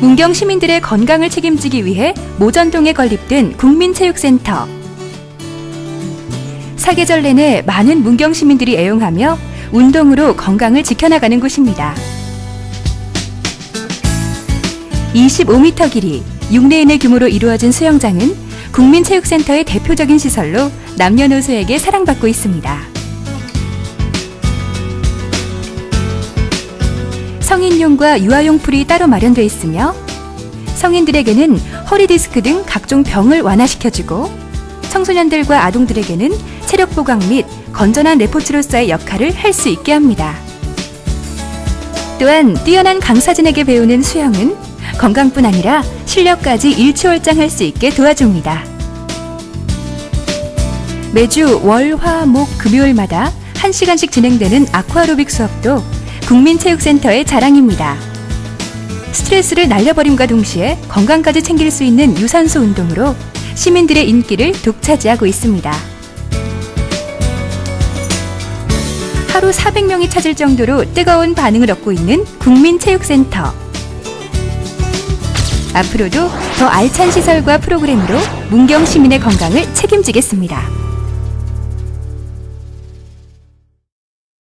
문경 시민들의 건강을 책임지기 위해 모전동에 건립된 국민체육센터. 사계절 내내 많은 문경 시민들이 애용하며 운동으로 건강을 지켜나가는 곳입니다. 25m 길이, 6레인의 규모로 이루어진 수영장은 국민체육센터의 대표적인 시설로 남녀노소에게 사랑받고 있습니다. 성인용과 유아용 풀이 따로 마련되어 있으며 성인들에게는 허리 디스크 등 각종 병을 완화시켜주고 청소년들과 아동들에게는 체력 보강 및 건전한 레포츠로서의 역할을 할 수 있게 합니다. 또한 뛰어난 강사진에게 배우는 수영은 건강뿐 아니라 실력까지 일취월장할 수 있게 도와줍니다. 매주 월, 화, 목, 금요일마다 1시간씩 진행되는 아쿠아로빅 수업도 국민체육센터의 자랑입니다. 스트레스를 날려버림과 동시에 건강까지 챙길 수 있는 유산소 운동으로 시민들의 인기를 독차지하고 있습니다. 하루 400명이 찾을 정도로 뜨거운 반응을 얻고 있는 국민체육센터. 앞으로도 더 알찬 시설과 프로그램으로 문경 시민의 건강을 책임지겠습니다.